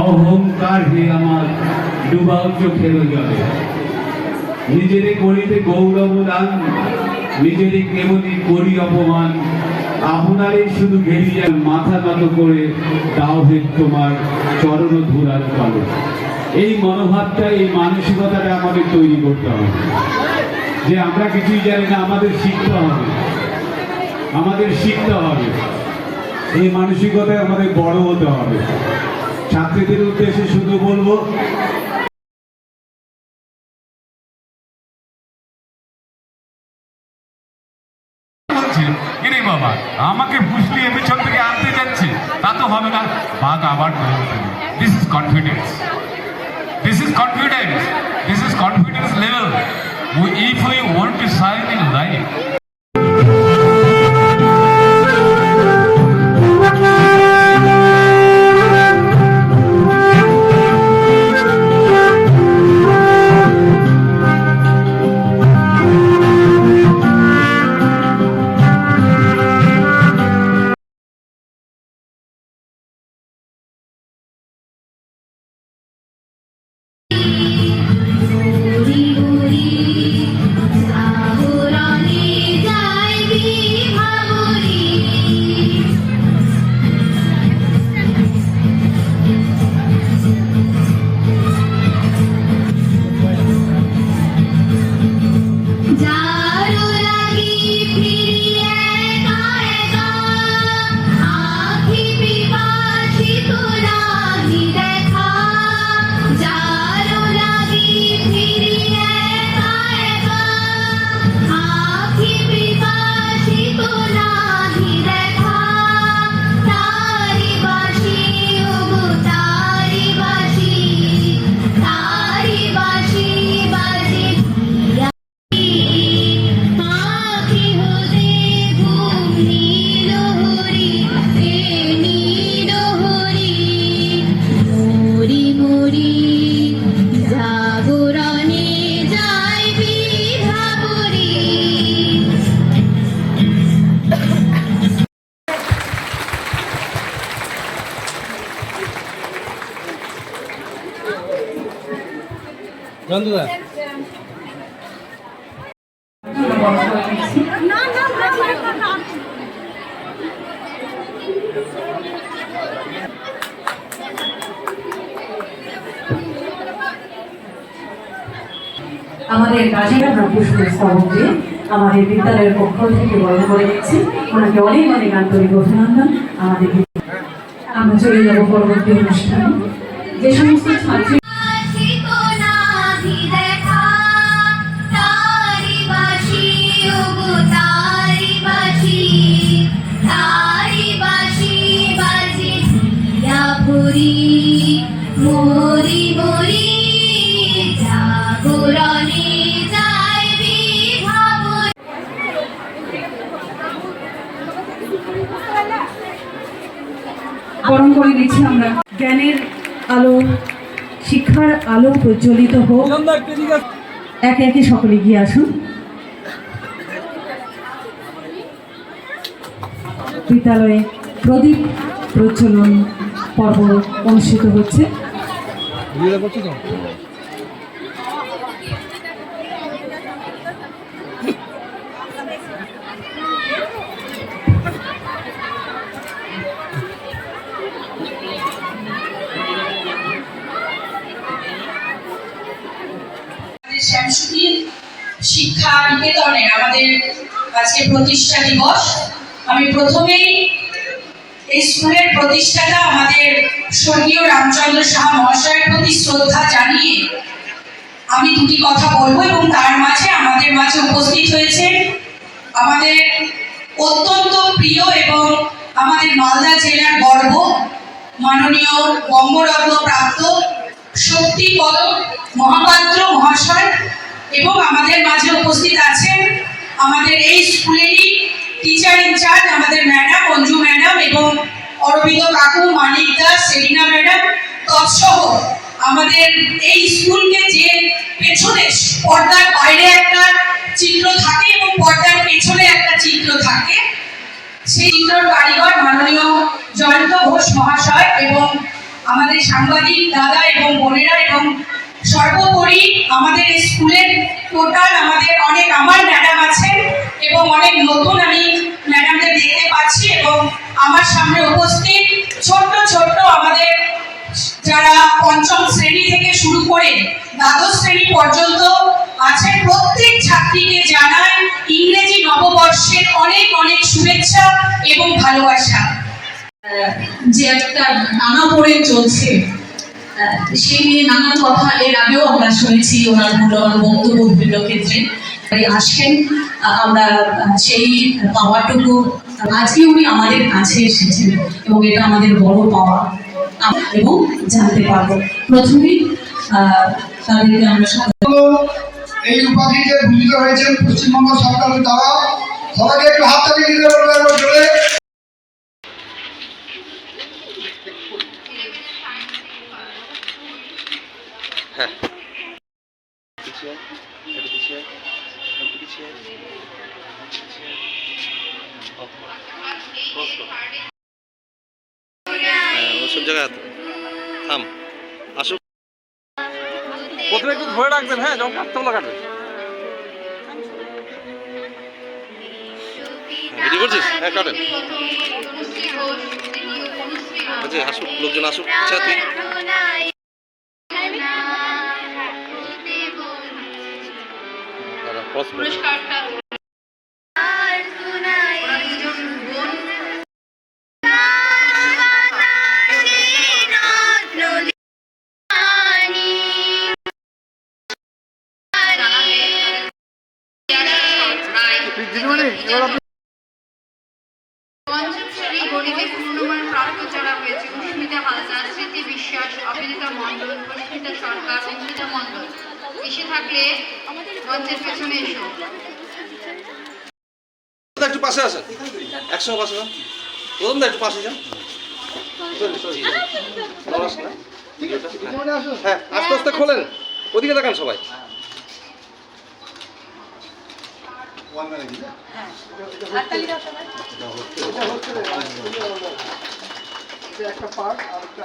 অহংকার হে আমার, ডুবাও চোখের জলে নিজেরে করিতে গৌরব দান নিজেরে কেবলই করি অপমান। আপনারে শুধু ঘেরিয়া মাথা নত করে দাও হে তোমার চরণ ধুলার তলে এই মনোভাবটা, এই মানসিকতাটা আমাদের তৈরি করতে হবে। যে আমরা কিছুই জানি না, আমাদের শিখতে হবে। আমাদের শিখতে হবে। এই মানসিকতায় আমাদের বড় হতে হবে। ছাত্রীদের উদ্দেশ্যে শুধু বলব আমাকে ফুসলিয়ে পেছন থেকে আনতে যাচ্ছে, তা তো হবে না। বাঘ আবার this is confidence this is confidence this is confidence level if we want to shine in life আমাদের কাজে আমরা পুষ্পস্তবক দিয়ে আমাদের বিদ্যালয়ের পক্ষ থেকে বরণ করে নিচ্ছি। ওনাকে অনেক অনেক আন্তরিক অভিনন্দন। আমাদের। আমরা চলে যাব পরবর্তী অনুষ্ঠানে। যে সমস্ত ছাত্রী বরণ করে নিচ্ছি আমরা। জ্ঞানের আলো, শিক্ষার আলো প্রজ্বলিত হোক। একে একে সকলে গিয়ে আসুন। বিদ্যালয়ে প্রদীপ প্রচলন পর্ব অনুষ্ঠিত হচ্ছে আমাদের শিক্ষা নিকেতনে আমাদের আজকে প্রতিষ্ঠা দিবস। আমি প্রথমেই এই স্কুলের প্রতিষ্ঠাতা আমাদের স্বর্গীয় রামচন্দ্র সাহা মহাশয়ের প্রতি শ্রদ্ধা জানিয়ে আমি দুটি কথা বলব এবং তার মাঝে আমাদের মাঝে উপস্থিত হয়েছে আমাদের অত্যন্ত প্রিয় এবং আমাদের মালদা জেলার গর্ব, মাননীয় বঙ্গরত্ন প্রাপ্ত শক্তিপদ মহাপাত্র মহাশয় এবং আমাদের মাঝে উপস্থিত আছেন আমাদের এই স্কুলেরই টিচার ইনচার্জ আমাদের ম্যাডাম অঞ্জু ম্যাডাম এবং অরবিন্দ কাকু, মানিক দাস, সেলিনা ম্যাডাম তৎসহ আমাদের এই স্কুলকে যে পেছনে পর্দার বাইরে একটা চিত্র থাকে এবং পর্দার পেছনে একটা চিত্র থাকে, সেই চিত্রর কারিগর মাননীয় জয়ন্ত ঘোষ মহাশয় এবং আমাদের সাংবাদিক দাদা এবং বোনেরা এবং সর্বোপরি আমাদের এই স্কুলের টোটাল আমাদের অনেক, আমার ম্যাডাম আছেন এবং অনেক নতুন আমি ম্যাডামদের দেখতে পাচ্ছি এবং আমার সামনে উপস্থিত ছোট্ট ছোট্ট আমাদের যারা পঞ্চম শ্রেণি থেকে শুরু করে দ্বাদশ শ্রেণি পর্যন্ত আছেন, প্রত্যেক ছাত্রীকে জানায় ইংরেজি নববর্ষের অনেক অনেক শুভেচ্ছা এবং ভালোবাসা। যে একটা নানা পড়ে চলছে। সেই নিয়ে নানান কথা এর আগেও আমরা শুনেছি ওনার মূল্যবান বক্তব্য বিভিন্ন ক্ষেত্রে। আসেন, আমরা সেই পাওয়াটুকু আজকে উনি আমাদের কাছে এসেছেন এবং এটা আমাদের বড় পাওয়া। এবং জানতে পারব। প্রথমেই তাদেরকে আমরা এই উপাধিতে ভূষিত হয়েছেন পশ্চিমবঙ্গ সরকারের দ্বারা, সবাইকে একটু হাততালি দিতে হ্যাঁ। ওসব জায়গায় থাম। আসুক প্রথমে একটু ধরে রাখবেন হ্যাঁ যখন কাটতে হলো কাটবেন ভিডিও করছিস? হ্যাঁ কাটেন। আচ্ছা আসুক লোকজন আসুক আচ্ছা তুই কর। পঞ্চম শ্রেণি গণিতে পূর্ণমান প্রাপ্ত করা হয়েছে উস্মিতা হালদার, স্মৃতি বিশ্বাস, অভিনেতা সরকার অঙ্কিতা মণ্ডল এসে থাকলে মঞ্চের পেছনে এসো একটু পাশে আসেন একসঙ্গে পাশে যান প্রথম একটু পাশে যান হ্যাঁ। হ্যাঁ আস্তে আস্তে খোলেন ওদিকে দেখান সবাই একটা পার্ট আর একটা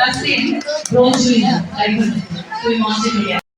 That's the end. Rose Junior. I would. We want to be